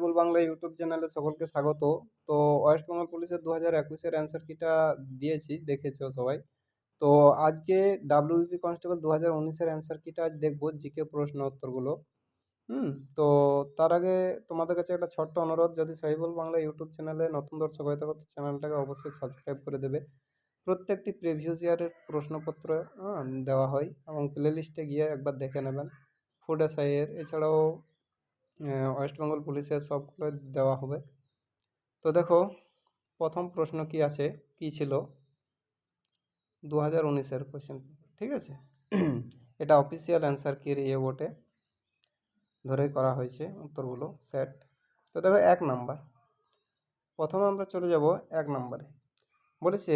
কেবল Bangla YouTube চ্যানেলে সকলকে স্বাগত। তো ওয়েস্ট বেঙ্গল পুলিশের দু হাজার একুশের অ্যান্সার কিটা দিয়েছি, দেখেছ সবাই। তো আজকে ডাব্লিউবি কনস্টেবল দু হাজার উনিশের অ্যান্সার কিটা আজ দেখব জিকে প্রশ্ন উত্তরগুলো। হুম, তো তার আগে তোমাদের কাছে একটা ছোট্ট অনুরোধ, যদি সহিবুল বাংলা ইউটিউব চ্যানেলে নতুন দর্শক হয়ে থাকো চ্যানেলটাকে অবশ্যই সাবস্ক্রাইব করে দেবে। প্রত্যেকটি প্রিভিয়াস ইয়ারের প্রশ্নপত্র দেওয়া হয় এবং প্লে লিস্টে গিয়ে একবার দেখে নেবেন। ফুড এসআইয়ের এছাড়াও ওয়েস্ট বেঙ্গল পুলিশের সবগুলো দেওয়া হবে। তো দেখো, প্রথম প্রশ্ন কি আছে? কি ছিল? দু হাজার উনিশের কোশ্চেন ঠিক আছে? এটা অফিসিয়াল অ্যান্সার কি ইয়ে বোটে ধরেই করা হয়েছে, উত্তরগুলো সেট তো দেখো, এক নাম্বার প্রথমে আমরা চলে যাব এক নম্বরে বলেছে,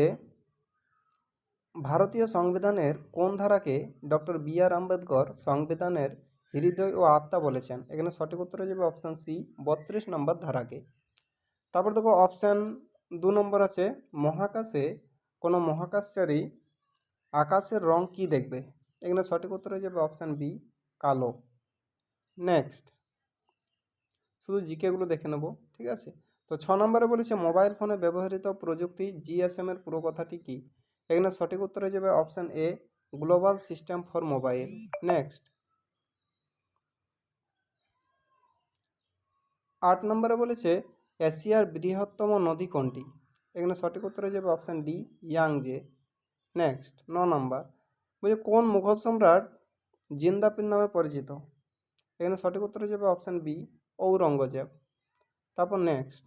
ভারতীয় সংবিধানের কোন ধারাকে ডক্টর বি আর আম্বেদকর সংবিধানের হৃদয় ও আত্মা বলেছেন। এখানে সঠিক উত্তর হয়ে যাবে অপশান সি বত্রিশ নম্বর ধারাকে। তারপর দেখো অপশান দু নম্বর আছে, মহাকাশে কোনো মহাকাশচারী আকাশের রং কি দেখবে? এখানে সঠিক উত্তর হয়ে যাবে অপশান বি কালো। নেক্সট শুধু জিকেগুলো দেখে নেব, ঠিক আছে? তো ছ নম্বরে বলেছে মোবাইল ফোনে ব্যবহৃত প্রযুক্তি জিএসএম এর পুরো কথাটি কী? এখানে সঠিক উত্তর হয়ে যাবে option A global system for mobile next আট নম্বরে বলেছে, এশিয়ার বৃহত্তম নদী কোনটি? এখানে সঠিক উত্তর হয়ে যাবে অপশান ডি, ইয়াংজে। নেক্সট ন নম্বর। বলছে, কোন মুঘল সম্রাট জিন্দাপির নামে পরিচিত? এখানে সঠিক উত্তর হয়ে যাবে অপশান বি, ঔরঙ্গজেব। তারপর নেক্সট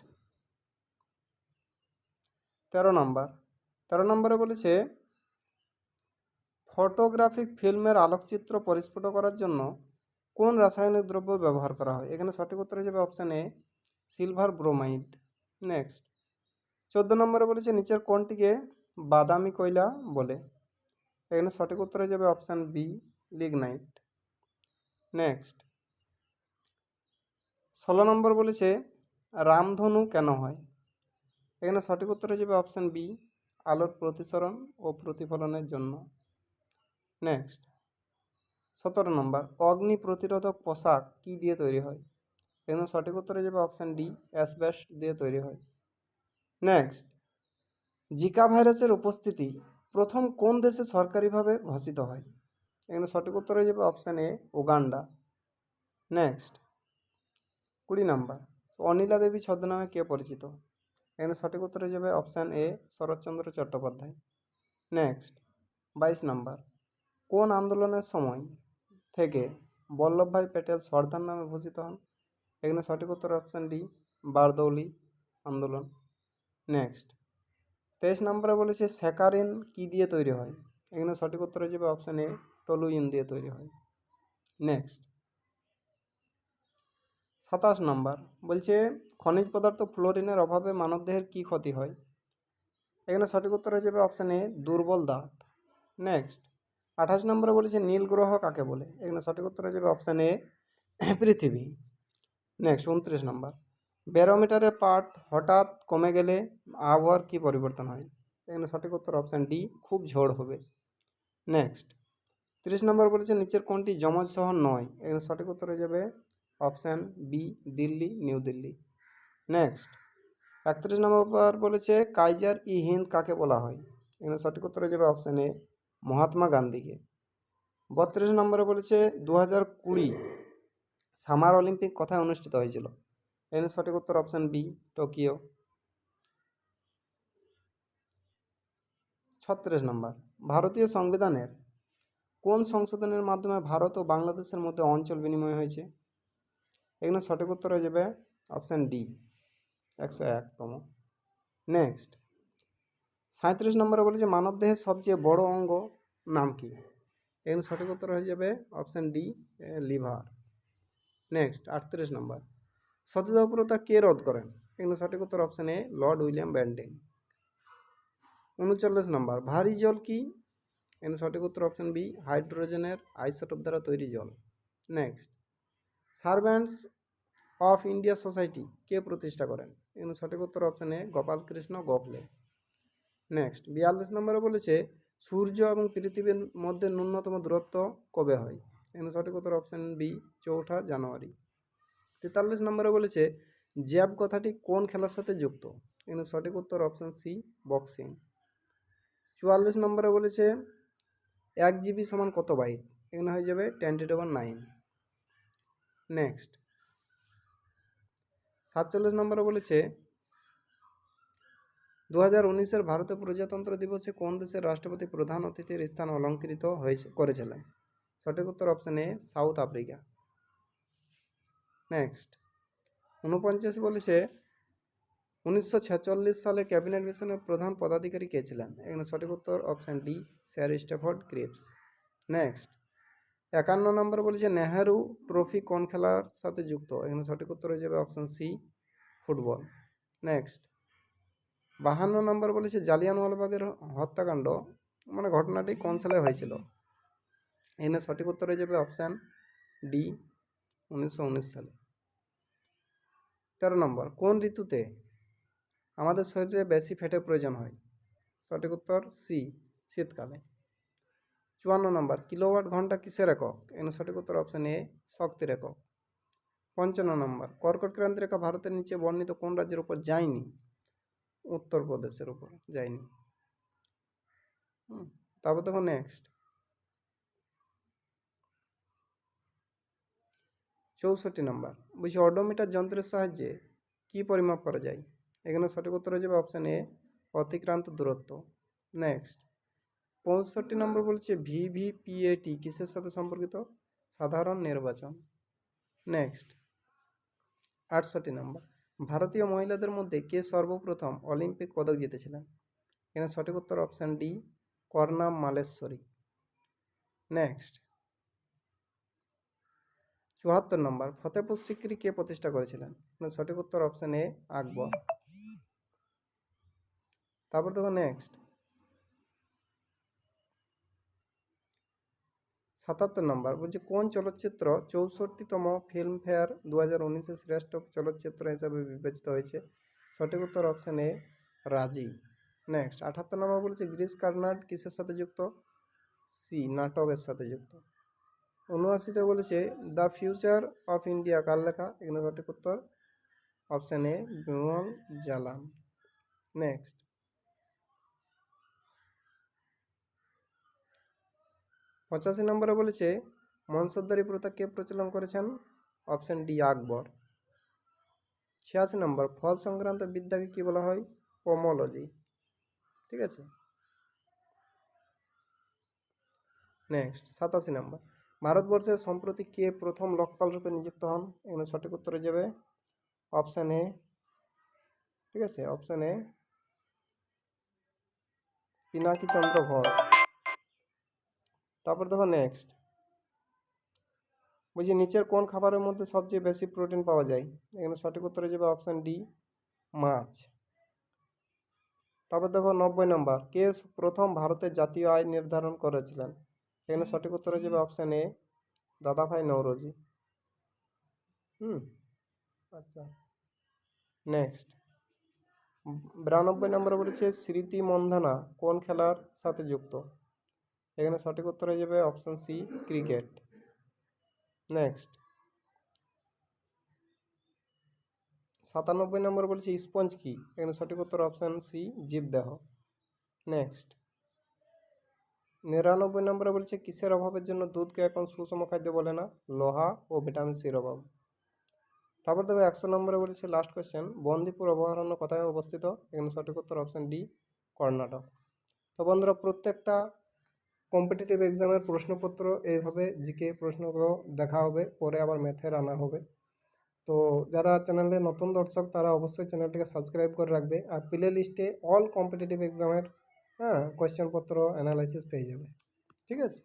তেরো নম্বর। তেরো নম্বরে বলেছে ফটোগ্রাফিক ফিল্মের আলোকচিত্র পরিস্ফুট করার জন্য কোন রাসায়নিক দ্রব্য ব্যবহার করা হয়? এখানে সঠিক উত্তর হিসেবে option A silver bromide next চোদ্দ নম্বরে বলেছে, নিচের কোনটিকে বাদামি কয়লা বলে? এখানে সঠিক উত্তর যাবে অপশান বি লিগনাইট নেক্সট ষোলো নম্বর বলেছে, রামধনু কেন হয়? এখানে সঠিক উত্তর যাবে অপশান বি আলোর প্রতিসরণ ও প্রতিফলনের জন্য। নেক্সট সতেরো নম্বর, অগ্নি প্রতিরোধক পোশাক কী দিয়ে তৈরি হয়? এখানে সঠিক উত্তরে যাবে অপশান ডি অ্যাসবেস্ট দিয়ে তৈরি হয়। নেক্সট জিকা ভাইরাসের উপস্থিতি প্রথম কোন দেশে সরকারিভাবে ঘোষিত হয়? এখানে সঠিক উত্তর যাবে অপশান এ উগান্ডা। নেক্সট কুড়ি নাম্বার, অনিলা দেবী ছদ্মনামে কে পরিচিত? এখানে সঠিক উত্তর যাবে option A Saratchandra Chattopadhyay. Next বাইশ নাম্বার, কোন আন্দোলনের সময় থেকে বল্লভভাই প্যাটেল সর্দার নামে ভূষিত হন। এখানে সঠিক উত্তর অপশান ডি বারদৌলি আন্দোলন। নেক্সট তেইশ নম্বরে বলেছে স্যাকারিন কী দিয়ে তৈরি হয়? এখানে সঠিক উত্তর যাবে অপশান এ টলুইন দিয়ে তৈরি হয়। নেক্সট সাতাশ নম্বর বলছে খনিজ পদার্থ ফ্লোরিনের অভাবে মানবদেহের কী ক্ষতি হয়? এখানে সঠিক উত্তর যাবে অপশান এ দুর্বল দাঁত। নেক্সট আঠাশ নম্বরে বলেছে নীল গ্রহ কাকে বলে? এখানে সঠিক উত্তর হয়ে যাবে অপশান এ পৃথিবী। নেক্সট উনত্রিশ নম্বর। ব্যারোমিটারের পার্ট হঠাৎ কমে গেলে আবহাওয়ার কী পরিবর্তন হয়? এখানে সঠিক উত্তর অপশান ডি খুব ঝড় হবে। নেক্সট তিরিশ নম্বর বলেছে নিচের কোনটি যমজ শহর নয়? এখানে সঠিক উত্তর হয়ে যাবে option B Delhi, new Delhi. Next একত্রিশ নম্বর বলেছে কাইজার ই হিন্দ কাকে বলা হয়? এখানে সঠিক উত্তর হয়ে যাবে অপশান এ মহাত্মা গান্ধীকে। বত্রিশ নম্বরে বলেছে দু হাজার কুড়ি সামার অলিম্পিক কোথায় অনুষ্ঠিত হয়েছিল? এখানে সঠিক উত্তর অপশান বি, টোকিও। ছত্রিশ নম্বর, ভারতীয় সংবিধানের কোন সংশোধনের মাধ্যমে ভারত ও বাংলাদেশের মধ্যে অঞ্চল বিনিময় হয়েছে? এখানে সঠিক উত্তর হয়ে যাবে অপশান ডি, একশো একতম। নেক্সট সাঁত্রিশ নম্বরে বলেছে, মানবদেহের সবচেয়ে বড় অঙ্গ নাম কি? এখানে সঠিক উত্তর হয়ে যাবে অপশান ডি লিভার নেক্সট আটত্রিশ নম্বর সতীদাহপ্রথা কে রোধ করেন? এখানে সঠিক উত্তর option A lord William Bentinck উনচল্লিশ নম্বর ভারী জল কি? এখানে সঠিক উত্তর অপশান বি হাইড্রোজেনের আইসোটোপ দ্বারা তৈরি জল। Next servants of India society কে প্রতিষ্ঠা করেন? এখানে সঠিক উত্তর option A Gopal Krishna Gokhale. Next বিয়াল্লিশ নম্বরে বলেছে সূর্য এবং পৃথিবীর মধ্যে ন্যূনতম দূরত্ব কবে হয়? এখানে সঠিক উত্তর অপশান বি চৌঠা জানুয়ারি। তেতাল্লিশ নম্বরে বলেছে, জ্যাব কথাটি কোন খেলার সাথে যুক্ত? এখানে সঠিক উত্তর অপশান সি বক্সিং চুয়াল্লিশ নম্বরে বলেছে, এক জিবি সমান কত বাইট? এখানে হয়ে যাবে টোয়েন্টি ডবল নাইন নেক্সট সাতচল্লিশ নম্বরে বলেছে দু হাজার উনিশের ভারতের প্রজাতন্ত্র দিবসে কোন দেশের রাষ্ট্রপতি প্রধান অতিথির স্থান অলঙ্কৃত হয়েছে করেছিলেন? সঠিক উত্তর option A South Africa next উনপঞ্চাশ বলেছে, উনিশশো ছেচল্লিশ সালে ক্যাবিনেট মিশনের প্রধান পদাধিকারী কে ছিলেন? এখানে সঠিক উত্তর option D sir Stafford Cripps next একান্ন নম্বর বলেছে, নেহেরু ট্রফি কোন খেলার সাথে যুক্ত? এখানে সঠিক উত্তর হয়ে যাবে অপশান সি ফুটবল নেক্সট বাহান্ন নম্বর বলেছে জালিয়ানওয়ালাবাগের হত্যাকাণ্ড মানে ঘটনাটি কোন সালে হয়েছিল? এনে সঠিক উত্তর হয়ে যাবে অপশান ডি উনিশশো উনিশ সালে। তেরো নম্বর, কোন ঋতুতে আমাদের শরীরে বেশি ফ্যাটের প্রয়োজন হয়? সঠিক উত্তর সি শীতকালে। চুয়ান্ন নম্বর, কিলোওয়াট ঘণ্টা কিসের একক? এনে সঠিক উত্তর অপশান এ শক্তির একক। পঞ্চান্ন নম্বর, কর্কট ক্রান্তি রেখা ভারতের নিচে বর্ণিত কোন রাজ্যের উপর যায়নি? উত্তরপ্রদেশের উপর যায়নি হুম, তারপর দেখো নেক্সট চৌষট্টি নম্বর বলছি অডোমিটার যন্ত্রের সাহায্যে কী পরিমাপ করা যায়? এখানে সঠিক উত্তর হয়ে যাবে অপশান এ অতিক্রান্ত দূরত্ব। নেক্সট পঁয়ষট্টি নম্বর বলছে ভিভিপিএটি কিসের সাথে সম্পর্কিত? সাধারণ নির্বাচন। নেক্সট আটষট্টি নম্বর। ভারতীয় মহিলাদের মধ্যে কে সর্বপ্রথম অলিম্পিক পদক জিতেছিলেন? এখানে সঠিক উত্তর option D Karnam Malleswari. Next চুয়াত্তর নম্বর ফতেপুর সিক্রি কে প্রতিষ্ঠা করেছিলেন? এখানে সঠিক উত্তর অপশান এ আকবর। তারপর দেখো নেক্সট সাতাত্তর নম্বর বলছে, কোন চলচ্চিত্র চৌষট্টিতম ফিল্মফেয়ার দু হাজার উনিশে শ্রেষ্ঠ চলচ্চিত্র হিসাবে বিবেচিত হয়েছে? সঠিক উত্তর অপশান এ রাজি। নেক্সট আঠাত্তর নম্বর বলছে, গ্রিস কার্নাড কিসের সাথে যুক্ত? সি নাটকের সাথে যুক্ত। উনআশিতে বলেছে, দ্য ফিউচার অফ ইন্ডিয়া কার লেখা? এখানে সঠিক উত্তর option A Bimal Jalan next পঁচাশি নম্বরে বলেছে মনসবদারি প্রথা কে প্রচলন করেছেন? Option D, Akbar. ছিয়াশি নম্বর, ফল সংক্রান্ত বিদ্যাকে কী বলা হয়? পোমোলজি। ঠিক আছে? নেক্সট, সাতাশি নম্বর, ভারতবর্ষে সম্প্রতি কে প্রথম লোকপাল রূপে নিযুক্ত হন? এখানে সঠিক উত্তরে যাবে অপশান এ। ঠিক আছে? Option A Pinaki Chandra Ghosh. তারপর দেখো নেক্সট বলছি নিচের কোন খাবারের মধ্যে সবচেয়ে বেশি প্রোটিন পাওয়া যায়? এখানে সঠিক উত্তরে যাবে অপশান ডি মাছ। তারপর দেখো নব্বই নম্বর, কে প্রথম ভারতের জাতীয় আয় নির্ধারণ করেছিলেন? এখানে সঠিক উত্তরে যাবে অপশান এ দাদাভাই নৌরজি। হুম আচ্ছা। নেক্সট বিরানব্বই নম্বরে বলেছে স্মৃতি মন্ধানা কোন খেলার সাথে যুক্ত? এখানে সঠিক উত্তর হয়ে যাবে অপশান সি ক্রিকেট নেক্সট সাতানব্বই নম্বর বলছে স্পঞ্জ কি? এখানে সঠিক উত্তর অপশান সি জীবদেহ নেক্সট নিরানব্বই নম্বরে বলছে কিসের অভাবের জন্য দুধকে এখন সুষম খাদ্য বলে না? লোহা ও ভিটামিন সির অভাব। তারপর দেখো একশো নম্বরে বলেছে লাস্ট কোয়েশ্চেন বন্দিপুর অভয়ারণ্য কোথায় অবস্থিত? এখানে সঠিক উত্তর অপশান ডি কর্ণাটক। তো বন্ধুরা, প্রত্যেকটা কম্পিটিটিভ এক্সামের প্রশ্নপত্র এইভাবে জিকে প্রশ্নগুলো দেখা হবে, পরে আবার ম্যাথের আনা হবে। তো যারা চ্যানেলে নতুন দর্শক, তারা অবশ্যই চ্যানেলটিকে সাবস্ক্রাইব করে রাখবে আর প্লে লিস্টে অল কম্পিটিটিভ এক্সামের হ্যাঁ কোয়েশ্চেনপত্র অ্যানালাইসিস পেয়ে যাবে। ঠিক আছে?